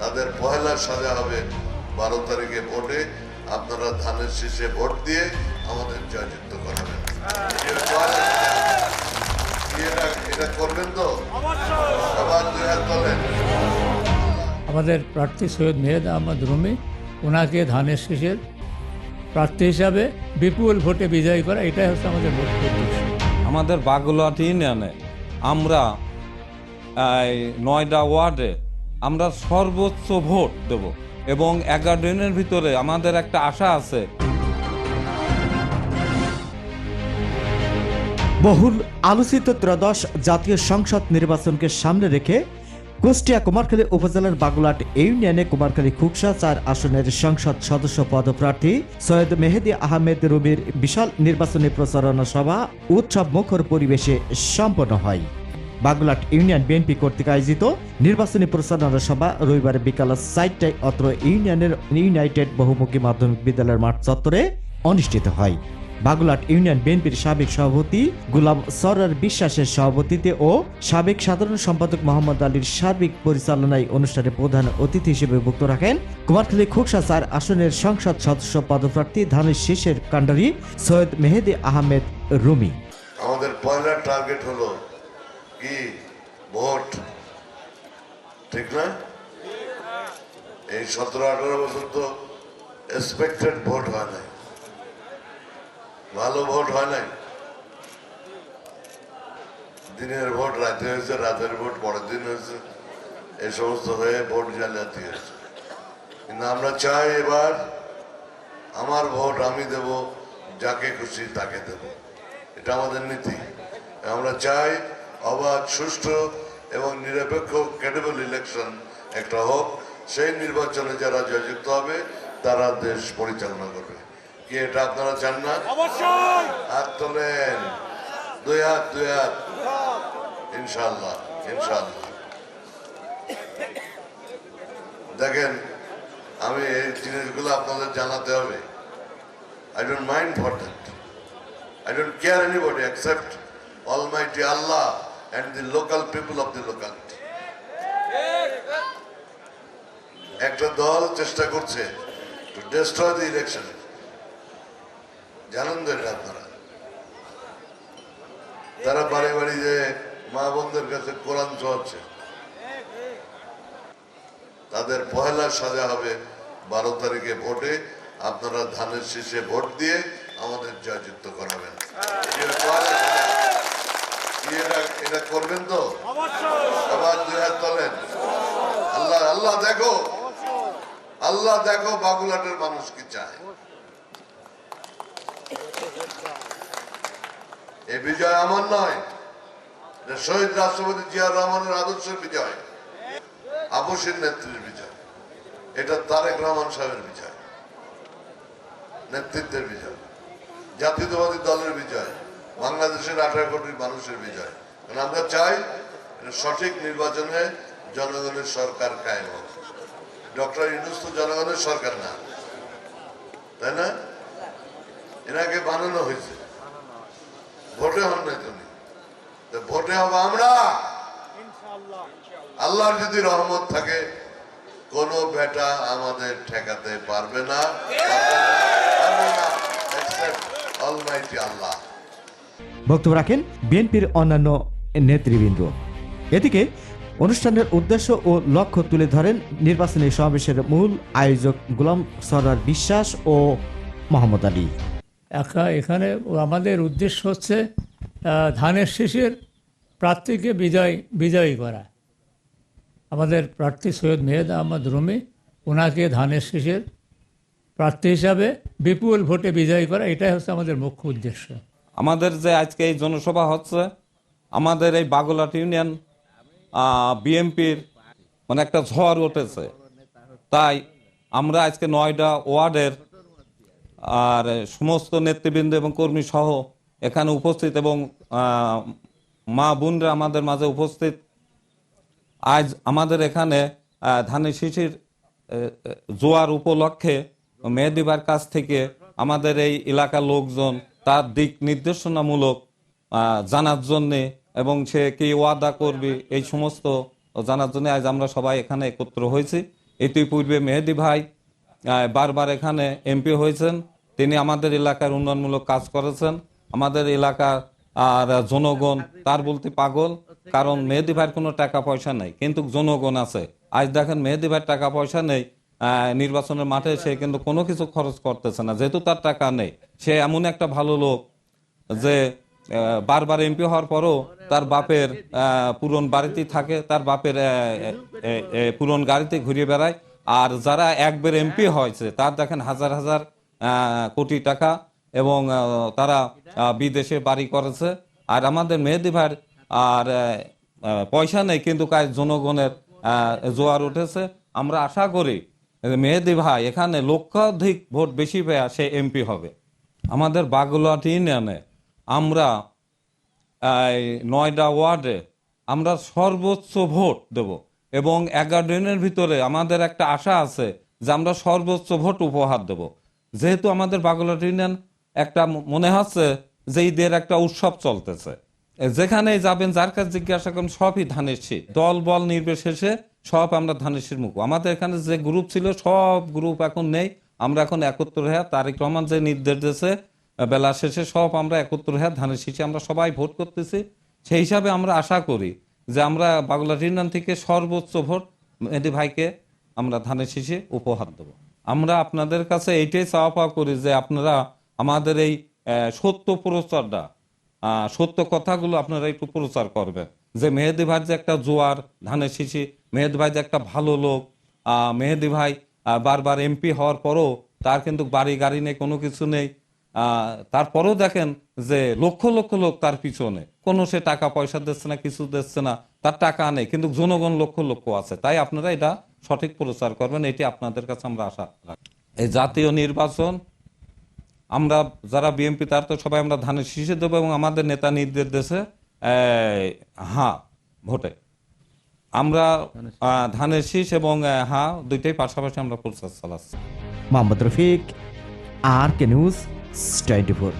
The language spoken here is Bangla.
তাদের পয়লা সাজা হবে বারো তারিখে ভোটে। আপনারা ধানের শীষে ভোট দিয়ে আমাদের জয়যুক্ত করাবেন। এটা তো? সবার দুই হাত তোলেন আমাদের প্রার্থী সৈয়দ মেহেদ আহমদ রুমি ওনাকে ধানের শীষের প্রার্থী হিসাবে বিপুল ভোটে বিজয়ী করা এটাই হচ্ছে আমাদের মুখ্য উদ্দেশ্য। আমাদের বাগুলাট ইউনিয়নে আমরা এই, নয়ডা ওয়ার্ডে আমরা সর্বোচ্চ ভোট দেব এবং এগারো দিনের ভিতরে আমাদের একটা আশা আছে। বহুল আলোচিত ত্রয়োদশ জাতীয় সংসদ নির্বাচনকে সামনে রেখে কুষ্টিয়া কুমারখালী উপজেলার বাগুলাট ইউনিয়নে কুমারখালী খুকসা চার আসনের সংসদ সদস্য পদপ্রার্থী সৈয়দ মেহেদি আহমেদ রুবির বিশাল নির্বাচনী প্রচারণা সভা উৎসব মুখর পরিবেশে সম্পন্ন হয়। বাগুলাট ইউনিয়ন বিএনপি কর্তৃক আয়োজিত নির্বাচনী প্রচারণা সভা রবিবার বিকাল চারটায় অত্র ইউনিয়নের ইউনাইটেড বহুমুখী মাধ্যমিক বিদ্যালয়ের মাঠ চত্বরে অনুষ্ঠিত হয়। বাগুলাট ইউনিয়ন বিএনপির সাবেক সভাপতি গুলাম সরার বিশ্বাসের সভাপতিতে ও সাবেক সাধারণ সম্পাদক মোহাম্মদ আলীর সার্বিক পরিচালনায় অনুষ্ঠানে প্রধান অতিথি হিসেবে বক্তব্য রাখেন কুমারখালী খুকসা চার আসনের সংসদ সদস্য পদপ্রার্থী ধানের শীষের কাণ্ডারি সৈয়দ মেহেদি আহমেদ রুমি। আমাদের পয়লা টার্গেট হলো কি? ভোট। ঠিক না? এই সতেরো, আঠারো বছর তো এক্সপেক্টেড ভোট হয় নাই। ভালো ভোট হয় নাই। দিনের ভোট রাতে হয়েছে, রাতের ভোট পরের দিন হয়েছে। এই সমস্ত হয়ে ভোট জালিয়াতি হয়েছে। কিন্তু আমরা চাই এবার আমার ভোট আমি দেব, যাকে খুশি তাকে দেব। এটা আমাদের নীতি। আমরা চাই অবাধ সুষ্ঠু এবং নিরপেক্ষ ক্রেডিবল ইলেকশন একটা হোক। সেই নির্বাচনে যারা জয়যুক্ত হবে তারা দেশ পরিচালনা করবে। কি এটা আপনারা চান না? হাত তোলেন। দুই হাত দুই হাত। ইনশাল্লাহ ইনশাল্লাহ দেখেন আমি এই জিনিসগুলো আপনাদের জানাতে হবে। I don't mind for that. I don't care anybody except Almighty Allah and the local people of the locality. একটা দল চেষ্টা করছে to destroy the election. জানেন তো আপনারা তারা বাড়ি বাড়ি যে মা বোনদের কাছে কোরআন চলছে তাদের পয়লা সাজা হবে বারো তারিখে ভোটে আপনারা ধানের শীষে ভোট দিয়ে আমাদের জয়যুক্ত করাবেন এটা পয়লা সাজা। কি এটা- করবেন তো? আবার দুই হাত তোলেন। আল্লাহ আল্লাহ দেখো। আল্লাহ দেখো বাগুলাটের মানুষ কি চায়। এই বিজয় আমার নয় শহীদ রাষ্ট্রপতি জিয়া রহমানের আদর্শের বিজয়। আবশ্যের নেত্রীর বিজয়। এটা তারেক রহমান সাহেবের বিজয়। নেতৃত্বের বিজয়। জাতীয়তাবাদী দলের বিজয়। বাংলাদেশের আঠারো কোটি মানুষের বিজয়। আমরা চাই সঠিক নির্বাচনে জনগণের সরকার কায়েম হোক। ডক্টর ইউনুস তো জনগণের সরকার না। তাই না? এনাকে বানানো হয়েছে। ভোটে হন নাই তুমি ভোটে হব আমরা। আল্লাহর যদি রহমত থাকে কোন বেটা আমাদের ঠেকাতে পারবে না। বক্তব্য রাখেন বিএনপির অন্যান্য নেতৃবৃন্দ। এদিকে অনুষ্ঠানের উদ্দেশ্য ও লক্ষ্য তুলে ধরেন নির্বাচনী সমাবেশের মূল আয়োজক গোলাম সরার বিশ্বাস ও মোহাম্মদ আলী। একা- এখানে আমাদের উদ্দেশ্য হচ্ছে আহ, ধানের শীষের প্রার্থীকে বিজয় বিজয়ী করা। আমাদের প্রার্থী সৈয়দ মেহেদ আহমদ রুমি ওনাকে ধানের শীষের প্রার্থী হিসাবে বিপুল ভোটে বিজয়ী করা এটাই হচ্ছে আমাদের মুখ্য উদ্দেশ্য। আমাদের যে আজকে এই জনসভা হচ্ছে আমাদের এই বাগুলাট ইউনিয়ন বিএমপির মানে একটা ঝড় উঠেছে। তাই আমরা আজকে নয়ডা ওয়ার্ডের, আর সমস্ত নেতৃবৃন্দ এবং কর্মী সহ এখানে উপস্থিত এবং মা বোনরা আমাদের মাঝে উপস্থিত। আজ আমাদের এখানে ধানের শিশির জোয়ার উপলক্ষে মেহেদিবার কাছ থেকে আমাদের এই এলাকার লোকজন তার দিক নির্দেশনামূলক জানার জন্যে এবং সে কি ওয়াদা করবে, এই সমস্ত জানার জন্য আজ আমরা সবাই এখানে একত্র হয়েছি। ইতিপূর্বে মেহেদি ভাই বারবার এখানে এমপি হয়েছেন। তিনি আমাদের এলাকার উন্নয়নমূলক কাজ করেছেন। আমাদের এলাকার আর জনগণ তার বলতে পাগল, কারণ মেহেদি ভাইয়ের কোনো টাকা পয়সা নেই, কিন্তু জনগণ আছে। আজ দেখেন মেহেদি ভাইয়ের টাকা পয়সা নেই নির্বাচনের মাঠে সে কিন্তু কোনো কিছু খরচ করতেছে না, যেহেতু তার টাকা নেই। সে এমন একটা ভালো লোক যে বারবার এমপি হওয়ার পরও তার বাপের পুরন বাড়িতেই থাকে, তার বাপের পুরন গাড়িতে ঘুরিয়ে বেড়ায়। আর যারা একবার এমপি হয়েছে, তার দেখেন হাজার হাজার কোটি টাকা এবং তারা বিদেশে বাড়ি করেছে। আর আমাদের মেহেদি ভাইয়ের, আর পয়সা নেই, কিন্তু কাজ জনগণের জোয়ার উঠেছে। আমরা আশা করি মেহেদি ভাই এখানে লক্ষাধিক ভোট বেশি পেয়ে সে এমপি হবে। আমাদের বাগুলাট ইউনিয়নে আমরা নয়ডা ওয়ার্ডে আমরা সর্বোচ্চ ভোট দেব। এবং এগারো দিনের ভিতরে আমাদের একটা আশা আছে যে আমরা সর্বোচ্চ ভোট উপহার দেব। যেহেতু আমাদের বাগুলাট ইউনিয়ন একটা মনে হচ্ছে যে ঈদের একটা উৎসব চলতেছে। যেখানেই যাবেন, যার কাছে জিজ্ঞাসা করেন, সবই ধানের শীত। দল, বল নির্বিশেষে সব আমরা ধানের শীত মুখ আমাদের এখানে যে গ্রুপ ছিল, সব গ্রুপ এখন নেই। আমরা এখন একত্র হয়ে তারিক রহমান যে নির্দেশ দিয়েছে বেলা শেষে সব আমরা একত্র হয়ে ধানের শীষে আমরা সবাই ভোট করতেছি। সেই হিসাবে আমরা আশা করি যে আমরা বাংলা ইউনিয়ন থেকে সর্বোচ্চ ভোট মেহেদি ভাইকে আমরা ধানের শীষে উপহার দেব। আমরা আপনাদের কাছে এইটাই চাওয়া পাওয়া করি যে আপনারা আমাদের এই সত্য প্রচারটা সত্য কথাগুলো আপনারা একটু প্রচার করবেন। যে মেহেদি ভাই যে একটা জোয়ার ধানের শিশি মেহেদি ভাই যে একটা ভালো লোক মেহেদি ভাই বারবার এমপি হওয়ার পরও তার কিন্তু বাড়ি গাড়ি নেই, কোনো কিছু নেই। তারপরেও দেখেন যে লক্ষ লক্ষ লোক তার পিছনে। কোনো সে টাকা পয়সা দিচ্ছে না কিছু দিচ্ছে না তার টাকা নেই কিন্তু জনগণ লক্ষ লক্ষ আছে। তাই আপনারা এটা সঠিক প্রচার করবেন এটি আপনাদের কাছে আমরা আশা রাখি। এই জাতীয় নির্বাচন আমরা যারা বিএনপি তার তো সবাই আমরা ধানের শীষে দেবো এবং আমাদের নেতা নির্দেশ দেশে হ্যাঁ ভোটে। আমরা ধানের শীষ। এবং হ্যাঁ দুইটাই পাশাপাশি আমরা প্রচার চালাচ্ছি। Mohammad Rafiq R K news twenty four